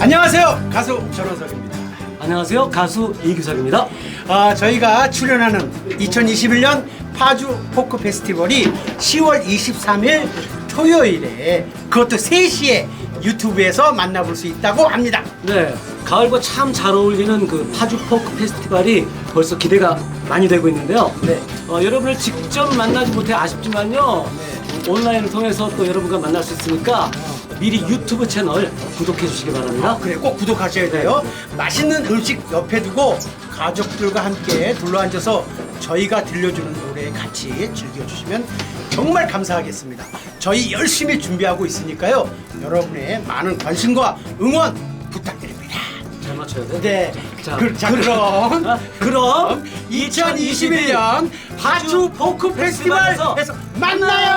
안녕하세요 가수 전원석입니다 안녕하세요. 가수 이규석입니다. 아, 저희가 출연하는 2021년 파주 포크 페스티벌이 10월 23일 토요일에 그것도 3시에 유튜브에서 만나볼 수 있다고 합니다 네, 가을과 참 잘 어울리는 그 파주 포크 페스티벌이 벌써 기대가 많이 되고 있는데요. 네. 어, 여러분을 직접 만나지 못해 아쉽지만요. 온라인을 통해서 또 여러분과 만날 수 있으니까 미리 유튜브 채널 구독해 주시기 바랍니다. 그래 꼭 구독하셔야 돼요 맛있는 음식 옆에 두고 가족들과 함께 둘러앉아서 저희가 들려주는 노래 같이 즐겨주시면 정말 감사하겠습니다 저희 열심히 준비하고 있으니까요 여러분의 많은 관심과 응원 부탁드립니다 잘 맞춰야 돼. 네. 자, 그, 자. 그럼 아, 그럼 2021년 파주 포크 페스티벌에서 만나요.